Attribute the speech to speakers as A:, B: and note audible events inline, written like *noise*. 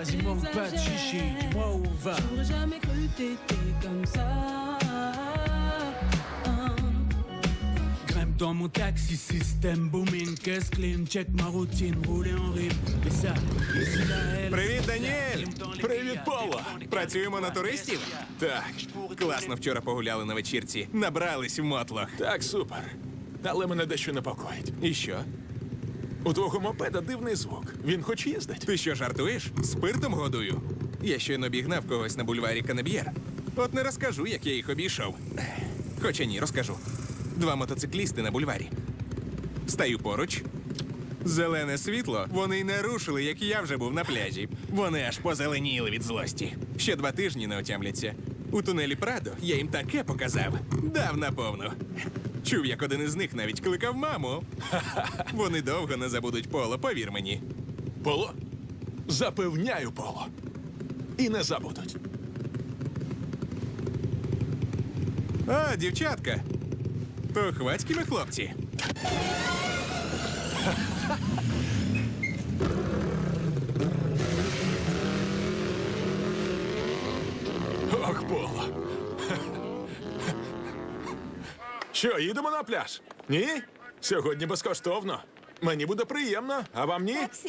A: Vas-y, mon pas de chichi, dis-moi où on va.
B: J'aurais jamais cru t'étais comme ça. Hein.
A: Grimpe dans mon taxi, système booming, caisse clean, check ma routine, rouler en rime. Et ça, ici là, elle.
C: Привіт, Даніель!
D: Привіт, Павло!
C: Працюємо на туристів?
D: Так,
C: Класно вчора погуляли на вечірці. Набрались в мотлох.
D: так, супер. Але мене дещо непокоїть.
C: І що?
D: У твого мопеда дивний звук. Він хоч їздить.
C: Ти що жартуєш? Спиртом годую. Я щойно бігнав когось на бульварі Канеб'єр. От не розкажу, як я їх обійшов. Хоча ні, розкажу. Два мотоциклісти на бульварі. Стаю поруч. Зелене світло, вони й не рушили, як я вже був на пляжі. Вони аж позеленіли від злості. Ще два тижні не отямляться. У тунелі Прадо я їм таке показав. Дав наповну. Чув, як один із них навіть кликав маму. *laughs* Вони довго не забудуть поло, повір мені.
D: Поло? Запевняю, Поло. І не забудуть.
C: А, дівчатка. То хвацькими хлопці.
D: Поло. Що, їдемо на пляж? Ні? Сьогодні безкоштовно. Мені буде приємно, а вам ні?
E: Таксі,